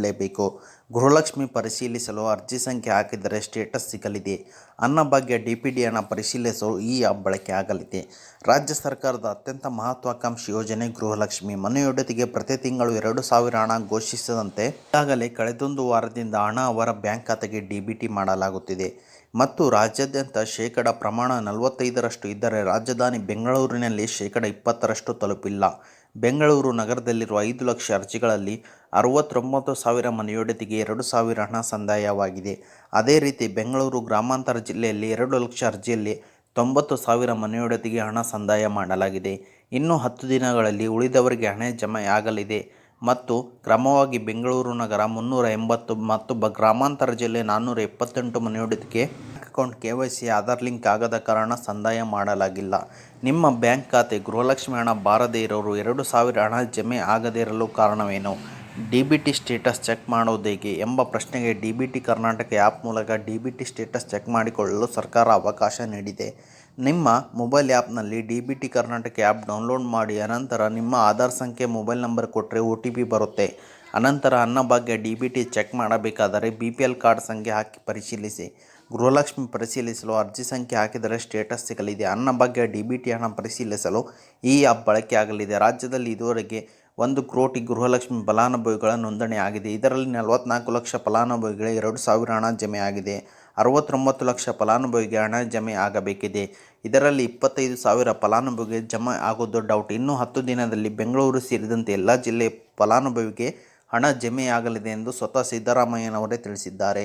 ನೋಡಲೇಬೇಕು. ಗೃಹಲಕ್ಷ್ಮಿ ಪರಿಶೀಲಿಸಲು ಅರ್ಜಿ ಸಂಖ್ಯೆ ಹಾಕಿದರೆ ಸ್ಟೇಟಸ್ ಸಿಗಲಿದೆ. ಅನ್ನಭಾಗ್ಯ ಡಿ ಅನ್ನು ಪರಿಶೀಲಿಸಲು ಈ ಆ್ಯಪ್ ಬಳಕೆ ಆಗಲಿದೆ. ರಾಜ್ಯ ಸರ್ಕಾರದ ಅತ್ಯಂತ ಮಹತ್ವಾಕಾಂಕ್ಷಿ ಯೋಜನೆ ಗೃಹಲಕ್ಷ್ಮಿ. ಮನೆಯೊಡತಿಗೆ ಪ್ರತಿ ತಿಂಗಳು ಎರಡು ಸಾವಿರ ಹಣ ಘೋಷಿಸದಂತೆ ಈಗಾಗಲೇ ಕಳೆದೊಂದು ವಾರದಿಂದ ಹಣ ಅವರ ಬ್ಯಾಂಕ್ ಖಾತೆಗೆ ಡಿಬಿಟಿ ಮಾಡಲಾಗುತ್ತಿದೆ. ಮತ್ತು ರಾಜ್ಯಾದ್ಯಂತ ಶೇಕಡ ಪ್ರಮಾಣ ನಲವತ್ತೈದರಷ್ಟು ಇದ್ದರೆ ರಾಜಧಾನಿ ಬೆಂಗಳೂರಿನಲ್ಲಿ ಶೇಕಡ ಇಪ್ಪತ್ತರಷ್ಟು ತಲುಪಿಲ್ಲ. ಬೆಂಗಳೂರು ನಗರದಲ್ಲಿರುವ ಐದು ಲಕ್ಷ ಅರ್ಜಿಗಳಲ್ಲಿ ಅರವತ್ತೊಂಬತ್ತು ಸಾವಿರ ಮನೆಯೊಡೆತಿಗೆ ಎರಡು ಸಾವಿರ ಹಣ ಸಂದಾಯವಾಗಿದೆ. ಅದೇ ರೀತಿ ಬೆಂಗಳೂರು ಗ್ರಾಮಾಂತರ ಜಿಲ್ಲೆಯಲ್ಲಿ ಎರಡು ಲಕ್ಷ ಅರ್ಜಿಯಲ್ಲಿ ತೊಂಬತ್ತು ಸಾವಿರ ಮನೆಯೊಡತಿಗೆ ಹಣ ಸಂದಾಯ ಮಾಡಲಾಗಿದೆ. ಇನ್ನು ಹತ್ತು ದಿನಗಳಲ್ಲಿ ಉಳಿದವರಿಗೆ ಹಣ ಜಮೆಯಾಗಲಿದೆ. ಮತ್ತು ಕ್ರಮವಾಗಿ ಬೆಂಗಳೂರು ನಗರ ಮುನ್ನೂರ ಎಂಬತ್ತು ಮತ್ತು ಗ್ರಾಮಾಂತರ ಜಿಲ್ಲೆ ನಾನ್ನೂರ ಎಪ್ಪತ್ತೆಂಟು ಮನೆಯೊಡತಿಗೆ account K Y C Aadhaar link ಆಗದ ಕಾರಣ ಸಂದಾಯ ಮಾಡಲಾಗಿಲ್ಲ. ನಿಮ್ಮ ಬ್ಯಾಂಕ್ ಖಾತೆ ಗೃಹಲಕ್ಷ್ಮಿ ಹಣ ಬಾರದೇ ಇರೋರು ಎರಡು ಸಾವಿರ ಹಣ ಜಮೆ ಆಗದೇ ಇರಲು ಕಾರಣವೇನು? D B T status check ಮಾಡೋದು ಹೇಗೆ ಎಂಬ ಪ್ರಶ್ನೆಗೆ D B T Karnataka app ಮೂಲಕ D B T status check ಮಾಡಿಕೊಳ್ಳಲು ಸರ್ಕಾರ ಅವಕಾಶ ನೀಡಿದೆ. ನಿಮ್ಮ ಮೊಬೈಲ್ ಆ್ಯಪ್ನಲ್ಲಿ D B T Karnataka app download ಮಾಡಿ ಅನಂತರ ನಿಮ್ಮ ಆಧಾರ್ ಸಂಖ್ಯೆ, ಮೊಬೈಲ್ ನಂಬರ್ ಕೊಟ್ಟರೆ ಒ ಟಿ ಪಿ ಬರುತ್ತೆ. ಅನಂತರ Annabhagya D B T check ಮಾಡಬೇಕಾದರೆ ಬಿ ಪಿ ಎಲ್ ಕಾರ್ಡ್ ಸಂಖ್ಯೆ ಹಾಕಿ ಪರಿಶೀಲಿಸಿ. ಗೃಹಲಕ್ಷ್ಮಿ ಪರಿಶೀಲಿಸಲು ಅರ್ಜಿ ಸಂಖ್ಯೆ ಹಾಕಿದರೆ ಸ್ಟೇಟಸ್ ಸಿಗಲಿದೆ. ಅನ್ನಭಾಗ್ಯ ಡಿ ಬಿ ಟಿ ಹಣ ಪರಿಶೀಲಿಸಲು ಈ ಆ್ಯಪ್ ಬಳಕೆಯಾಗಲಿದೆ ರಾಜ್ಯದಲ್ಲಿ ಇದುವರೆಗೆ ಒಂದು ಕೋಟಿ ಗೃಹಲಕ್ಷ್ಮಿ ಫಲಾನುಭವಿಗಳ ನೋಂದಣಿ ಆಗಿದೆ. ಇದರಲ್ಲಿ ನಲವತ್ನಾಲ್ಕು ಲಕ್ಷ ಫಲಾನುಭವಿಗಳಿಗೆ ಎರಡು ಸಾವಿರ ಹಣ ಜಮೆಯಾಗಿದೆ ಅರವತ್ತೊಂಬತ್ತು ಲಕ್ಷ ಫಲಾನುಭವಿಗೆ ಹಣ ಜಮೆ ಆಗಬೇಕಿದೆ. ಇದರಲ್ಲಿ ಇಪ್ಪತ್ತೈದು ಸಾವಿರ ಫಲಾನುಭವಿಗೆ ಜಮೆ ಆಗೋದು ಡೌಟ್. ಇನ್ನೂ ಹತ್ತು ದಿನದಲ್ಲಿ ಬೆಂಗಳೂರು ಸೇರಿದಂತೆ ಎಲ್ಲ ಜಿಲ್ಲೆ ಫಲಾನುಭವಿಗೆ ಹಣ ಜಮೆಯಾಗಲಿದೆ ಎಂದು ಸ್ವತಃ ಸಿದ್ದರಾಮಯ್ಯನವರೇ ತಿಳಿಸಿದ್ದಾರೆ.